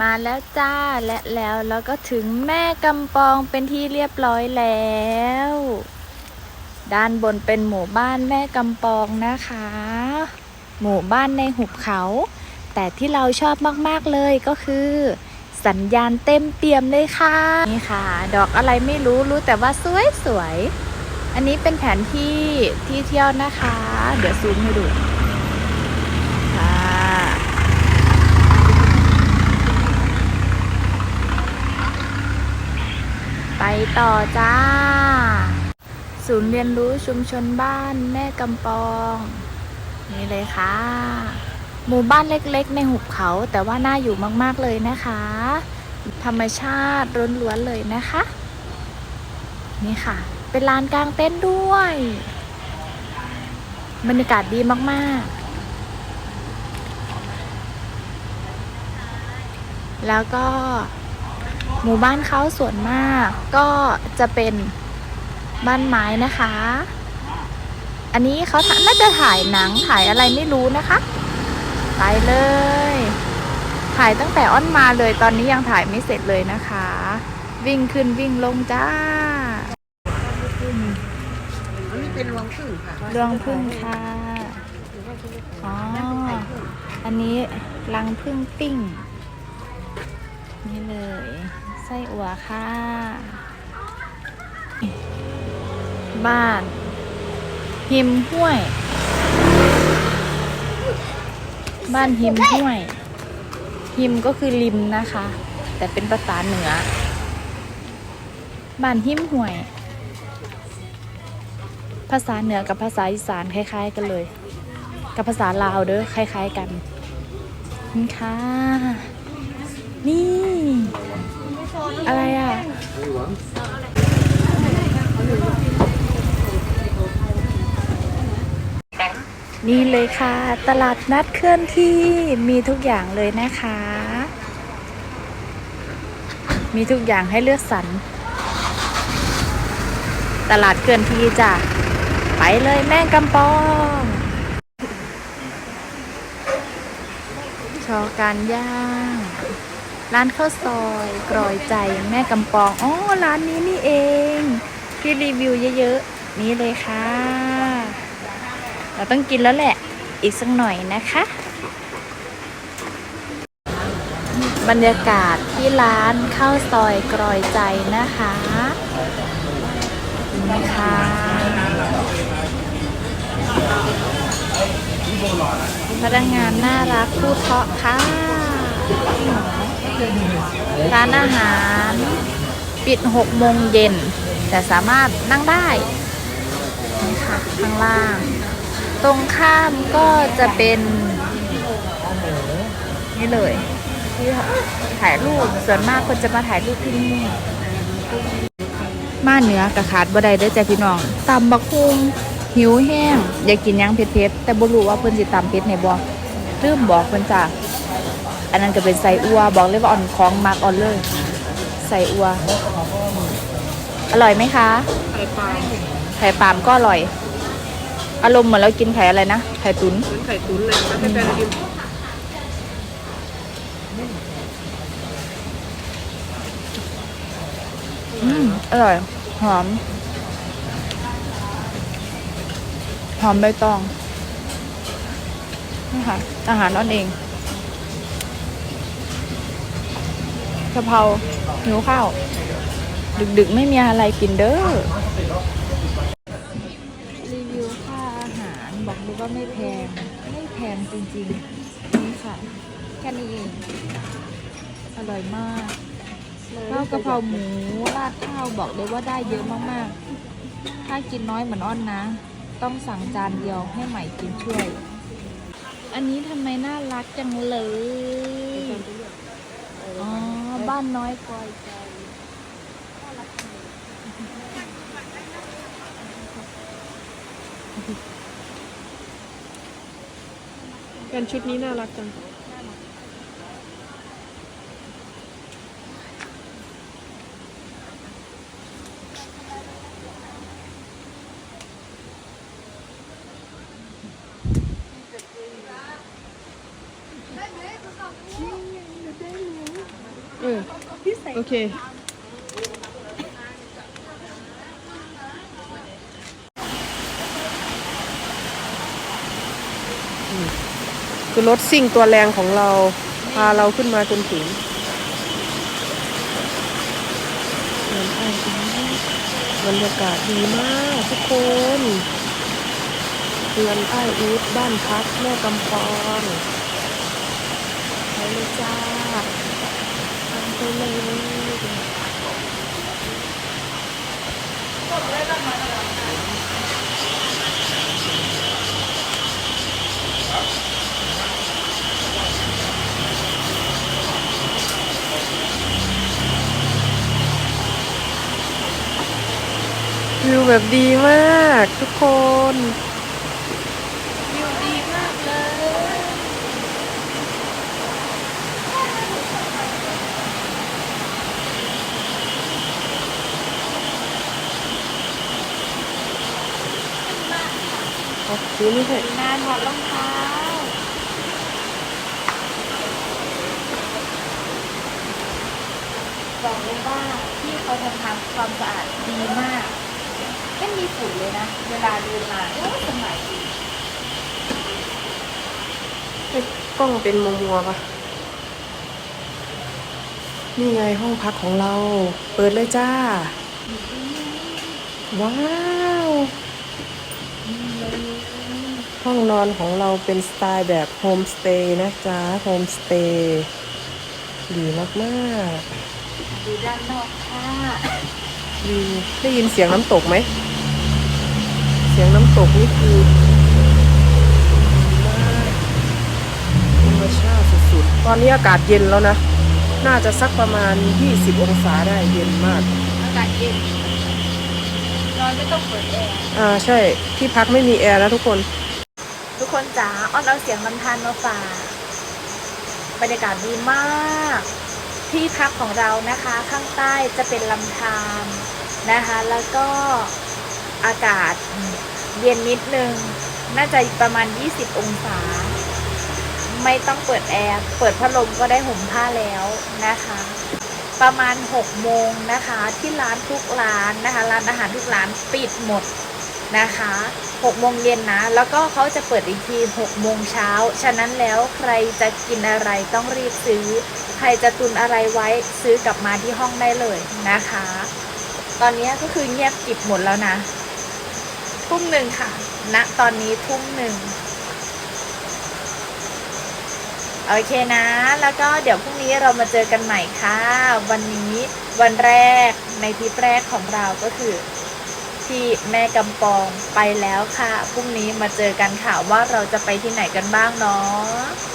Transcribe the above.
มาแล้วจ้าและแล้วเราก็ถึงแม่กำปองเป็นที่เรียบร้อยแล้ว ด้านบนเป็นหมู่บ้านแม่กำปองนะคะ หมู่บ้านในหุบเขา แต่ที่เราชอบมากๆเลยก็คือ สัญญาณเต็มเปี่ยมเลยค่ะนี่ค่ะ ดอกอะไรไม่รู้รู้แต่ว่าสวยสวยอันนี้เป็นแผนที่ที่เที่ยวนะคะ เดี๋ยวซูมให้ดูค่ะ ไป ต่อจ้า ศูนย์เรียนรู้ชุมชนบ้านแม่กำปอง นี่เลยค่ะ หมู่บ้านเล็กๆ ในหุบเขาแต่ว่าน่าอยู่มากๆเลยนะคะ ธรรมชาติล้วนๆเลยนะคะ นี่ค่ะ เป็นลานกลางเต้นด้วย บรรยากาศดีมากๆแล้วก็ หมู่บ้านเขาส่วนมาก ก็จะเป็นบ้านไม้นะคะ อันนี้เขาถ่ายน่าจะถ่ายหนังถ่ายอะไรไม่รู้นะคะ ไปเลย ถ่ายตั้งแต่อ้อนมาเลยตอนนี้ยังถ่ายไม่เสร็จเลยนะคะ วิ่งขึ้นวิ่งลงจ้าอันนี้เป็นรวงพึ่งค่ะเรื่องพึ่งค่ะอ๋ออันนี้รังพึ่งปิ้งนี่เลย ไส้อั่วค่ะ บ้าน หิมห้วย บ้านหิมห้วย หิมก็คือริมนะคะ แต่เป็นภาษาเหนือ บ้านหิมห้วย ภาษาเหนือกับภาษาอีสานคล้าย ๆ กันเลย กับภาษาลาวเด้อคล้าย ๆ กันค่ะนี่ อะไรอะนี่เลยค่ะ ตลาดนัดเคลื่อนที่มีทุกอย่างเลยนะคะ มีทุกอย่างให้เลือกสรรตลาดเคลื่อนที่จ้ะไปเลยแม่กำปองชอการย่าง ร้านข้าวซอยกรอยใจแม่กำปองอ๋อร้านนี้นี่เอง ที่รีวิวเยอะๆ นี่เลยค่ะ เราต้องกินแล้วแหละ อีกสักหน่อยนะคะ บรรยากาศที่ร้านข้าวซอยกรอยใจนะคะนี่ค่ะพนักงานน่ารักพูดเพราะค่ะ ร้านอาหารปิด6โมงเย็น แต่สามารถนั่งได้นี่ค่ะข้างล่าง ตรงข้ามก็จะเป็นนี่เลยที่ถ่ายรูปส่วนมากคนจะมาถ่ายรูปที่นี่มาเนื้อกับขาดบ่ได้เด้อจ้ะพี่น้องตำบักคุงหิวแห้ง อยากกินยังเผ็ดๆแต่บ่รู้ว่าเพิ่นสิตำเผ็ดในบ่ลืมบอกเพิ่นจ้ะ อันนั้นก็เป็นไส้อัว บอกเลยว่าอ่อนของมากอ่อนเลยไส้อัว อร่อยไหมคะไข่ปลาไข่ปาล์มก็อร่อย อารมณ์เหมือนเรากินไข่อะไรนะไข่ตุ๋นเหมือนไข่ตุ๋นเลยแล้วให้แฟนกินอืมอร่อย หอม หอมใบตองนี่ค่ะอาหารนั่นเองะเพราหิวข้าว ดึกๆ ไม่มีอะไรกินเด้อ รีวิวค่าอาหารบอกเลยว่าไม่แพง ไม่แพงจริงๆ นี่ค่ะ แค่นี้เอง อร่อยมากข้าวกะเพราหมูราดข้าวบอกเลยว่าได้เยอะมากๆ ถ้ากินน้อยเหมือนอ้อนนะ ต้องสั่งจานเดียวให้ใหม่กินช่วย อันนี้ทำไมน่ารักจังเลย อ๋อ บ้านน้อยกอยใจกันชุดนี้น่ารักจังนเอ อโอเค คือรถซิ่งตัวแรงของเรา พาเราขึ้นมาจนถึงบรรยากาศดีมากทุกคนเรือนไอ้ายอูดบ้านพักแม่กำปองไปเลยจ้า วิวแบบดีมากทุกคน วิวดีมากเลย อ๋อคือไม่ใช่นานถอดรองเท้าบอกเลยว่าที่เขาทำทำความสะอาดดีมากไม่มีฝุ่นเลยนะ เวลาเดินมาโอ้สมัยดีให้กล้องเป็นมัวมัวๆปะนี่ไงห้องพักของเรา เปิดเลยจ้า ว้าว ห้องนอนของเราเป็นสไตล์แบบโฮมสเตย์นะจ๊ะโฮมสเตย์ดีมากดูด้านนอกค่ะๆวิวได้ยินเสียงน้ำตกไหม เสียงน้ำตกนี่คือดีมากธรรมชาติสุดๆ ตอนนี้อากาศเย็นแล้วนะ น่าจะสักประมาณ 20 องศาได้เย็นมาก อากาศเย็นนอนไม่ต้องเปิดแอร์ อ่าใช่ ที่พักไม่มีแอร์แล้วทุกคน ทุกคนจ๋าอ้อนเอาเสียงลำธารมาฝากบรรยากาศดีมาก ที่พักของเรานะคะ ข้างใต้จะเป็นลำธารนะคะ แล้วก็อากาศเย็นนิดนึง น่าจะประมาณ 20 องศา ไม่ต้องเปิดแอร์ เปิดพัดลมก็ได้ห่มผ้าแล้วนะคะ ประมาณ 6 โมงนะคะ ที่ร้านทุกร้านนะคะ ร้านอาหารทุกร้านปิดหมด นะคะ6โมงเย็นนะ แล้วก็เขาจะเปิดอีกที6โมงเช้า ฉะนั้นแล้วใครจะกินอะไรต้องรีบซื้อ ใครจะตุนอะไรไว้ซื้อกลับมาที่ห้องได้เลยนะคะ ตอนนี้ก็คือเงียบกิบหมดแล้วนะ ทุ่มหนึ่งค่ะณตอนนี้ทุ่มหนึ่งโอเคนะ แล้วก็เดี๋ยวพรุ่งนี้เรามาเจอกันใหม่ค่ะ วันนี้วันแรกในทริปแรกของเราก็คือ ที่แม่กำปองไปแล้วค่ะ พรุ่งนี้มาเจอกันค่ะว่าเราจะไปที่ไหนกันบ้างเนาะ